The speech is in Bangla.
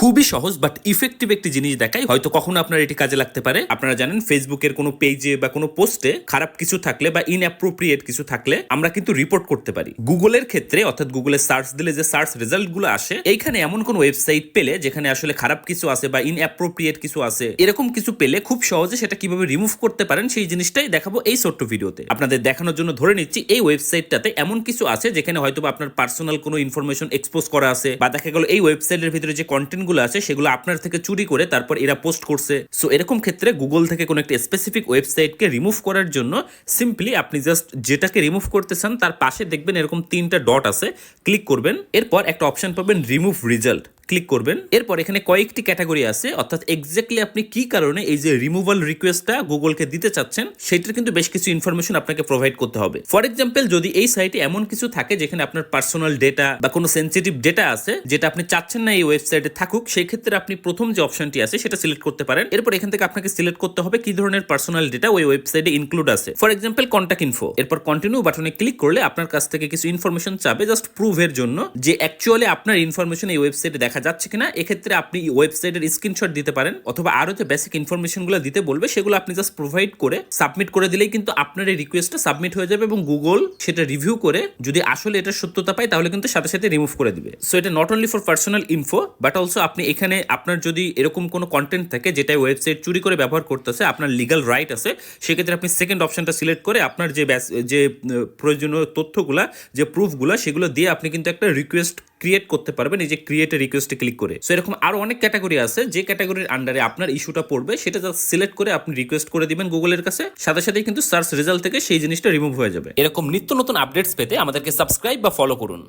খুবই সহজ বাট ইফেক্টিভ একটি জিনিস দেখাই হয়তো কখনো আপনার এটি কাজে লাগতে পারে। আপনারা জানেন ফেসবুকের কোনো পেজে বা কোনো পোস্টে খারাপ কিছু থাকলে বা ইনঅ্যাপ্রোপ্রিয়েট কিছু থাকলে আমরা কিন্তু রিপোর্ট করতে পারি। গুগলের ক্ষেত্রে, অর্থাৎ গুগলে সার্চ দিলে যে সার্চ রেজাল্টগুলো আসে, এইখানে এমন কোন ওয়েবসাইট পেলে যেখানে আসলে খারাপ কিছু আছে বা ইনঅ্যাপ্রোপ্রিয়েট কিছু আছে, এরকম কিছু পেলে খুব সহজে সেটা কীভাবে রিমুভ করতে পারেন সেই জিনিসটাই দেখাবো এই ছোট্ট ভিডিওতে। আপনাদের দেখানোর জন্য ধরে নিচ্ছি, এই ওয়েবসাইটটাতে এমন কিছু আছে যেখানে হয়তো আপনার পার্সোনাল কোনো ইনফরমেশন এক্সপোজ করা আছে, বা দেখা গেল এই ওয়েবসাইটের ভিতরে যে কন্টেন্ট গুলো আছে, সেগুলো আপনার থেকে চুরি করে তারপর এরা পোস্ট করছে। সো এরকম ক্ষেত্রে গুগল থেকে কোনো একটা স্পেসিফিক ওয়েবসাইটকে রিমুভ করার জন্য সিম্পলি আপনি জাস্ট যেটাকে রিমুভ করতে চান, তার পাশে দেখবেন এরকম তিনটা ডট আছে ক্লিক করবেন, এরপর একটা অপশন পাবেন রিমুভ রেজাল্ট ক্লিক করবেন। এরপর এখানে কয়েকটি ক্যাটাগরি আছে। অর্থাৎ এক্স্যাক্টলি আপনি কি কারণে এই যে রিমুভাল রিকোয়েস্টটা গুগলকে দিতে চাচ্ছেন সেটার কিন্তু বেশ কিছু ইনফরমেশন আপনাকে প্রোভাইড করতে হবে। ফর এক্সাম্পল যদি এই সাইটে এমন কিছু থাকে যেখানে আপনার পার্সোনাল ডেটা বা কোনো সেন্সিটিভ ডেটা আছে, যেটা আপনি চাচ্ছেন না এই ওয়েবসাইটে থাকুক, সেই ক্ষেত্রে আপনি প্রথম যে অপশনটি আছে, সেটা সিলেক্ট করতে পারেন। এরপর এখান থেকে আপনাকে সিলেক্ট করতে হবে কি ধরনের পার্সোনাল ডেটা ওই ওয়েবসাইটে ইনক্লুড আছে। ফর এক্সাম্পল কন্ট্যাক্ট ইনফো এরপর কন্টিনিউ বাটনে ক্লিক করলে আপনার কাছ থেকে কিছু ইনফরমেশন চাবে জাস্ট প্রুভের জন্য যে অ্যাকচুয়ালি আপনার ইনফরমেশন এই ওয়েবসাইটে দেখা যাচ্ছে কিনা, এক্ষেত্রে আপনি ওয়েবসাইটের স্ক্রিনশট দিতে পারেন অথবা আরও যে বেসিক ইনফরমেশনগুলো দিতে বলবে, সেগুলো আপনি জাস্ট প্রোভাইড করে সাবমিট করে দিলেই কিন্তু আপনার এই রিকোয়েস্টটা সাবমিট হয়ে যাবে এবং গুগল সেটা রিভিউ করে যদি আসলে এটা সত্যতা পায়, তাহলে কিন্তু সাথে সাথে রিমুভ করে দিবে। সো এটা not only for personal info but also আপনি এখানে আপনার যদি এরকম কোনো কন্টেন্ট থাকে যেটা ওয়েবসাইট চুরি করে ব্যবহার করতেছে, আপনার লিগাল রাইট আছে, সেক্ষেত্রে আপনি সেকেন্ড অপশনটা সিলেক্ট করে আপনার যে যে প্রয়োজনীয় তথ্যগুলা, যে প্রুফগুলা সেগুলো দিয়ে আপনি কিন্তু একটা রিকোয়েস্ট ক্রিয়েট করতে পারবেন এই যে ক্রিয়েট রিকোয়েস্টে ক্লিক করে। সো এরকম আরও অনেক ক্যাটাগরি আছে, যে ক্যাটাগরির আন্ডারে আপনার ইস্যুটা পড়বে, সেটা জাস্ট সিলেক্ট করে আপনি রিকোয়েস্ট করে দিবেন গুগলের কাছে। সাথে সাথে কিন্তু সার্চ রেজাল্ট থেকে সেই জিনিসটা রিমুভ হয়ে যাবে। এরকম নিত্য নতুন আপডেটস পেতে আমাদেরকে সাবস্ক্রাইব বা ফলো করুন।